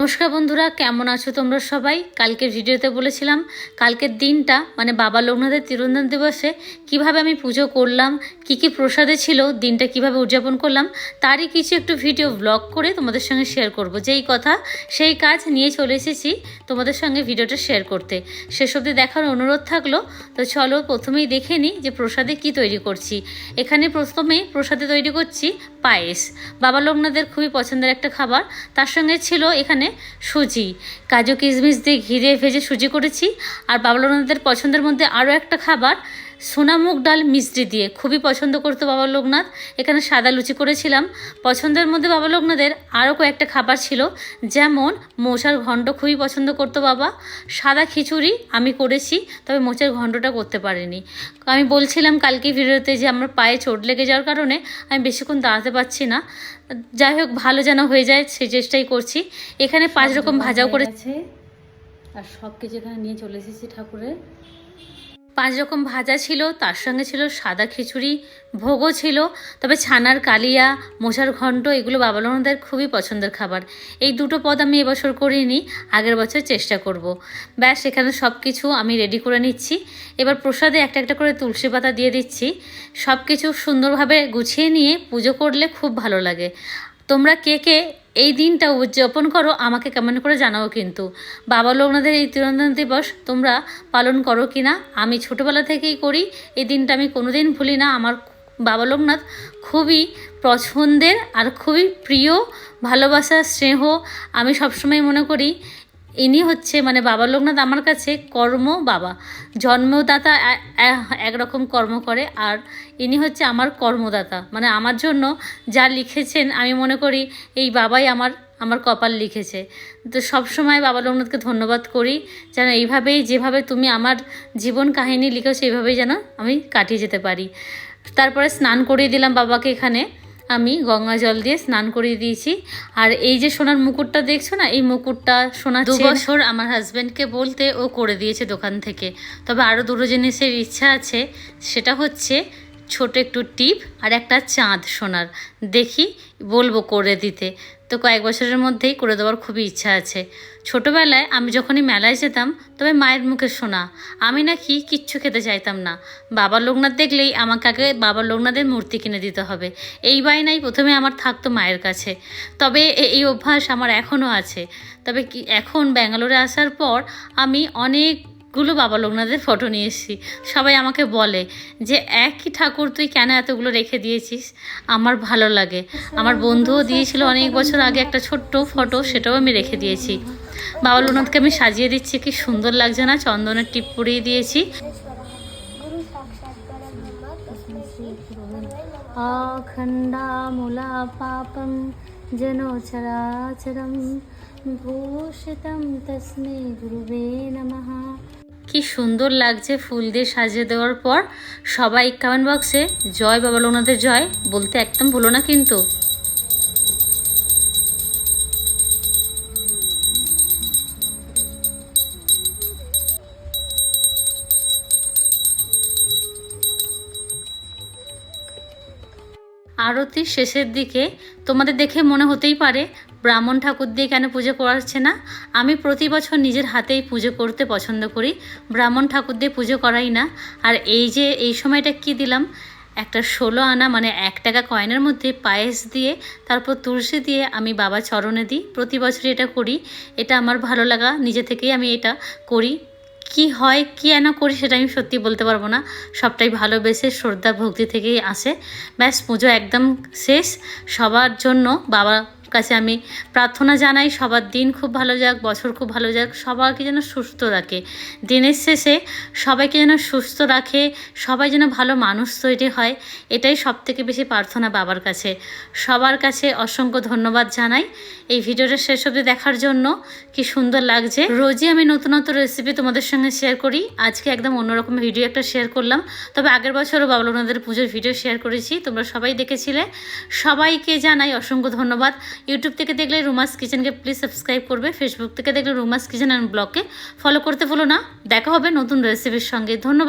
নমস্কার বন্ধুরা, কেমন আছো তোমরা সবাই? কালকের ভিডিওতে বলেছিলাম, কালকের দিনটা মানে বাবা লোকনাথের তিরোধান দিবসে কীভাবে আমি পুজো করলাম, কি কি প্রসাদে ছিল, দিনটা কীভাবে উদযাপন করলাম, তারই কিছু একটু ভিডিও ব্লগ করে তোমাদের সঙ্গে শেয়ার করব। যেই কথা, সেই কাজ নিয়ে চলে এসেছি তোমাদের সঙ্গে ভিডিওটা শেয়ার করতে। শেষ অবধি দেখার অনুরোধ থাকল, তো চলো প্রথমেই দেখে নিই যে প্রসাদে কি তৈরি করছি। এখানে প্রথমেই প্রসাদে তৈরি করছি পায়েস। বাবা লোকনাথের খুবই পছন্দের একটা খাবার, তার সঙ্গে ছিল এখানে সুজি। কাজু কিশমিশ দিয়ে ঘিরে ভেজে সুজি করেছি। আর বাবলনাদের পছন্দের মধ্যে আরও একটা খাবার সোনামুগ ডাল মিষ্টি দিয়ে। খুবই পছন্দ করতো বাবা লোকনাথ। এখানে সাদা লুচি করেছিলাম। পছন্দের মধ্যে বাবা লোকনাথের আরও কয়েকটা খাবার ছিল। যেমন মোচার ঘণ্ট খুবই পছন্দ করতো বাবা। সাদা খিচুড়ি আমি করেছি, তবে মোচার ঘণ্টটা করতে পারিনি। আমি বলছিলাম কালকে ভিডিওতে যে আমার পায়ে চোট লেগে যাওয়ার কারণে আমি বেশিক্ষণ দাঁড়াতে পারছি না। যাই হোক, ভালো যেন হয়ে যায় সেই চেষ্টাই করছি। এখানে পাঁচ রকম ভাজাও করে আর সব কিছু এখানে নিয়ে চলে এসেছি ঠাকুরের। পাঁচ রকম ভাজা ছিল, তার সঙ্গে ছিল সাদা খিচুড়ি, ভোগও ছিল, তবে ছানার কালিয়া মোষার ঘন্ট এগুলো বাবা বাবালনদের খুবই পছন্দের খাবার। এই দুটো পদ আমি এবছর করিনি, আগের বছর চেষ্টা করব। ব্যাস, এখানে সব কিছু আমি রেডি করে নিচ্ছি। এবার প্রসাদে একটা একটা করে তুলসী পাতা দিয়ে দিচ্ছি। সব কিছু সুন্দরভাবে গুছিয়ে নিয়ে পুজো করলে খুব ভালো লাগে। তোমরা কে কে এই দিনটা উদযাপন করো, আমাকে কেমন করে জানাও কিন্তু। বাবা লোকনাথের এই তিরন্দন দিবস তোমরা পালন করো কি না? আমি ছোটোবেলা থেকেই করি, এই দিনটা আমি কোনোদিন ভুলি না। আমার বাবা লোকনাথ খুবই পছন্দের আর খুবই প্রিয়, ভালোবাসা, স্নেহ। আমি সবসময় মনে করি ইনি হচ্ছে মানে বাবা লোকনাথ আমার কাছে কর্ম বাবা। জন্মদাতা একরকম কর্ম করে আর ইনি হচ্ছে আমার কর্মদাতা। মানে আমার জন্য যা লিখেছেন আমি মনে করি এই বাবাই আমার আমার কপাল লিখেছে। তো সব সময় বাবা লোকনাথকে ধন্যবাদ করি যেন এইভাবেই যেভাবে তুমি আমার জীবন কাহিনী লিখেছো এইভাবেই যেন আমি কাটিয়ে যেতে পারি। তারপরে স্নান করিয়ে দিলাম বাবাকে এখানে। আমি গঙ্গা জল দিয়ে স্নান করিয়ে দিয়েছি। আর এই যে সোনার মুকুটটা দেখছ না এই মুকুটটা সোনার দু বছর আমার হাজব্যান্ডকে বলতে ও করে দিয়েছে দোকান থেকে। তবে আরও দুটো জিনিসের ইচ্ছা আছে সেটা হচ্ছে ছোট একটু টিপ আর একটা চাঁদ সোনার দেখি, বলব করে দিতে। তো কয়েক বছরের মধ্যেই করে দেওয়ার খুবই ইচ্ছা আছে। ছোটোবেলায় আমি যখনই মেলায় যেতাম, তবে মায়ের মুখে শোনা। আমি নাকি কিচ্ছু খেতে চাইতাম না। বাবা লোকনাথ দেখলেই আমাকে আগে বাবা লোকনাথের মূর্তি কিনে দিতে হবে। এই বায়নাই প্রথমে আমার থাকতো মায়ের কাছে। তবে এই অভ্যাস আমার এখনও আছে। তবে কি, এখন ব্যাঙ্গালোরে আসার পর আমি অনেক গুলো বাবা লোকনাথের ফটো নিয়ে এসেছি সবাই আমাকে বলে যে একই ঠাকুর তুই কেন এতগুলো রেখে দিয়েছিস আমার ভালো লাগে আমার বন্ধুও দিয়েছিল অনেক বছর আগে একটা ছোট্ট ফটো সেটাও আমি রেখে দিয়েছি বাবা লোকনাথকে আমি সাজিয়ে দিচ্ছি কি সুন্দর লাগছে না চন্দনের টিপ পরিয়ে দিয়েছি गुरु साक्षात परब्रह्म अखण्डामूला पापं जनोचराचरं ভূষিতম তস্মে গুরুবে নমঃ কি সুন্দর লাগছে ফুল দিয়ে সাজিয়ে দেওয়ার পর। সবাই কমেন্ট বক্সে জয় বাবা লোনাদের জয় বলতে একদম ভুলো না কিন্তু। আরতির শেষের দিকে তোমাদের দেখে মনে হতেই পারে ব্রাহ্মণ ঠাকুর দিয়ে কেন পুজো করাচ্ছে না? আমি প্রতি বছর নিজের হাতেই পুজো করতে পছন্দ করি। ব্রাহ্মণ ঠাকুর দিয়ে পুজো করাই না। আর এই যে এই সময়টা কি দিলাম? একটা ষোলো আনা মানে এক টাকা কয়েনের মধ্যে পায়েস দিয়ে, তারপর তুলসী দিয়ে আমি বাবা চরণে দিই। প্রতি বছরই এটা করি। এটা আমার ভালো লাগা। নিজে থেকেই আমি এটা করি। কি হয়, কি এন করি সেটা আমি সত্যি বলতে পারব না। সবটাই ভালোবেসে, শ্রদ্ধা, ভক্তি থেকেই আসে। ব্যাস, পুজো একদম শেষ। সবার জন্য বাবার কাছে আমি প্রার্থনা জানাই, সবার দিন খুব ভালো যাক, বছর খুব ভালো যাক, সবাইকে যেন সুস্থ রাখে। দিনের শেষে সবাইকে যেন সুস্থ রাখে, সবাই যেন ভালো মানুষ তৈরি হয়, এটাই সব থেকে বেশি প্রার্থনা বাবার কাছে। সবার কাছে অসংখ্য ধন্যবাদ জানাই। এই ভিডিওটা শেষ অবধি দেখার জন্য কি সুন্দর লাগছে। রোজই আমি নতুন নতুন রেসিপি তোমাদের সঙ্গে শেয়ার করি। আজকে একদম অন্যরকম ভিডিও একটা শেয়ার করলাম। তবে আগের বছরও বাবলনাদের পুজোর ভিডিও শেয়ার করেছি, তোমরা সবাই দেখেছিলে। সবাইকে জানাই অসংখ্য ধন্যবাদ। ইউটিউব থেকে দেখলে রুমাস কিচেনকে প্লিজ সাবস্ক্রাইব করবে ফেসবুক থেকে দেখলে রুমাস কিচেন অ্যান্ড ব্লগকে ফলো করতে ভুলো না। দেখা হবে নতুন রেসিপির সঙ্গে। ধন্যবাদ।